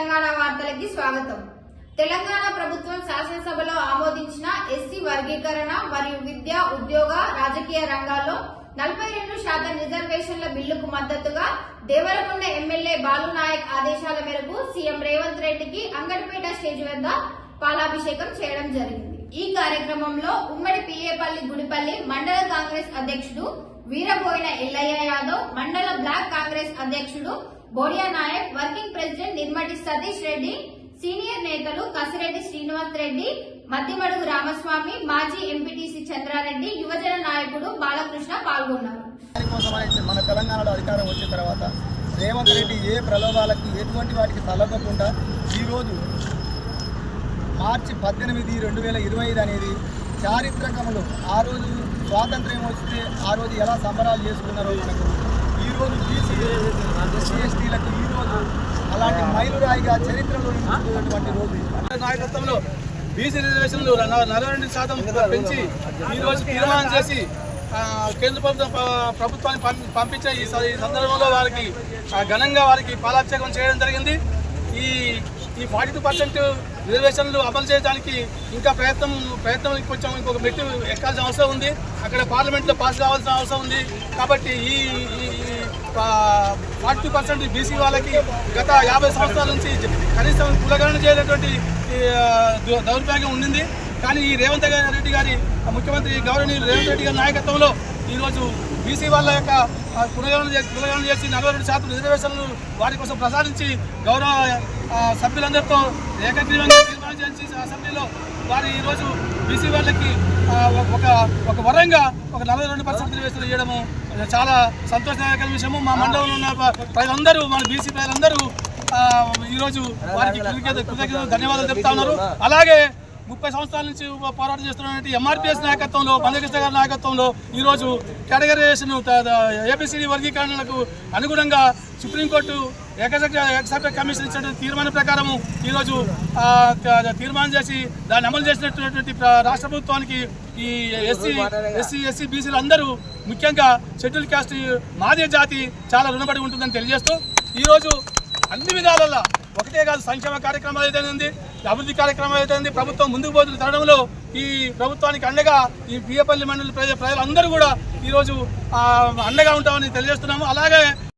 తెలంగాణ వార్తలకి స్వాగతం. తెలంగాణ ప్రభుత్వం శాసనసభలో ఆమోదించిన ఎస్సీ వర్గీకరణ మరియు విద్య ఉద్యోగ రాజకీయ రంగాల్లో నలభై రెండు శాతం రిజర్వేషన్ల బిల్లుకు మద్దతుగా దేవరకొండ ఎమ్మెల్యే బాలునాయక్ ఆదేశాల మేరకు సీఎం రేవంత్ రెడ్డికి అంగడిపేట స్టేజ్ వద్ద పాలాభిషేకం చేయడం జరిగింది. ఈ కార్యక్రమంలో ఉమ్మడి పిఏపల్లి గుడిపల్లి మండల కాంగ్రెస్ అధ్యక్షుడు వీరబోయిన ఎల్లయ్య యాదవ్ మండల బ్లాక్ కాంగ్రెస్ అధ్యక్షుడు బోడియా నాయక్ వర్కింగ్ ప్రెసిడెంట్ నిర్మటి సతీష్ రెడ్డి సీనియర్ నేతలు కసిరెడ్డి శ్రీనివాస్ రెడ్డి మద్దిమడుగు రామస్వామి మాజీ ఎంపీటీసీ చంద్రారెడ్డి యువజన నాయకుడు బాలకృష్ణ పాల్గొన్నారు. మన తెలంగాణలో అధికారం వచ్చిన తర్వాత రేవంత్ రెడ్డి ఏ ప్రలోభాలకి ఎటువంటి వాటికి తలగకుండా ఈరోజు మార్చి పద్దెనిమిది రెండు వేల ఇరవై ఐదు అనేది చారిత్రకములు. ఆ రోజు స్వాతంత్ర్యం వస్తే ఆ రోజు ఎలా సంబరాలు చేసుకున్నారో మనకు. ఈరోజు బీసీ ఎస్సీ ఎస్టీలకు ఈరోజు అలాంటి మైలురాయిగా చరిత్రలో నిలిచిపోయినటువంటి రోజు నాయకత్వంలో బీసీ రిజర్వేషన్లు నలభై రెండు శాతం పెంచి ఈ రోజు తీర్మానం చేసి కేంద్ర ప్రభుత్వం ప్రభుత్వాన్ని పంపించే ఈ స- ఈ సందర్భంలో వారికి ఘనంగా వారికి పాలాభిషేకం చేయడం జరిగింది. ఈ ఈ ఫార్టీ టూ పర్సెంట్ రిజర్వేషన్లు అమలు చేయడానికి ఇంకా ప్రయత్నం ప్రయత్నం కొంచెం ఇంకొక మెట్టు ఎక్కాల్సిన అవసరం ఉంది. అక్కడ పార్లమెంట్లో పాస్ కావాల్సిన అవసరం ఉంది. కాబట్టి ఈ ఫార్టీ పర్సెంట్ బీసీ వాళ్ళకి గత యాభై సంవత్సరాల నుంచి కనీసం కులగణన చేయనటువంటి దౌర్భాగ్యం ఉండింది. కానీ ఈ రేవంత్ రెడ్డి గారి ముఖ్యమంత్రి గౌరవనీయులు రేవంత్ రెడ్డి గారి నాయకత్వంలో ఈరోజు బీసీ వాళ్ళ యొక్క ఆ, కులగణన చేసి నలభై రెండు శాతం రిజర్వేషన్లు వారి కోసం ప్రసాదించి గౌరవ సభ్యులందరితో ఏకగ్రీవంగా తీర్మానం చేసి అసెంబ్లీలో వారు ఈరోజు బీసీ వాళ్ళకి ఒక ఒక వరంగా ఒక నలభై రెండు పర్సెంట్ రిజర్వేషన్లు ఇవ్వడము చాలా సంతోషదాయక విషయము. మా మండలంలో ఉన్న ప్రజలందరూ మన బీసీ ప్రజలందరూ ఈరోజు వారికి కృతజ్ఞత కృతజ్ఞతలు ధన్యవాదాలు చెప్తా ఉన్నారు. అలాగే ముప్పై సంవత్సరాల నుంచి పోరాటం చేస్తున్నటువంటి ఎంఆర్పిఎస్ నాయకత్వంలో బందకృష్ణ గారి నాయకత్వంలో ఈరోజు కేటగరైజేషన్ ఏపీసీడీ వర్గీకరణలకు అనుగుణంగా సుప్రీంకోర్టు ఏకసభ్య ఏకసభ్య కమిషన్ ఇచ్చిన తీర్మానం ప్రకారము ఈరోజు తీర్మానం చేసి దాన్ని అమలు చేసినటువంటి రాష్ట్ర ప్రభుత్వానికి ఈ ఎస్సీ ఎస్సీ ఎస్సీ బీసీలు అందరూ ముఖ్యంగా షెడ్యూల్ క్యాస్ట్ మాదే జాతి చాలా రుణపడి ఉంటుందని తెలియజేస్తూ ఈరోజు అన్ని విధాలలో ఒకటే కాదు సంక్షేమ కార్యక్రమాలు ఉంది అభివృద్ధి కార్యక్రమాలు అయితేనేది ప్రభుత్వం ముందుకు పోతున్న తరుణంలో ఈ ప్రభుత్వానికి అండగా ఈ బియ్యపల్లి మండలి ప్రజ ప్రజలందరూ కూడా ఈరోజు అండగా ఉంటామని తెలియజేస్తున్నాము. అలాగే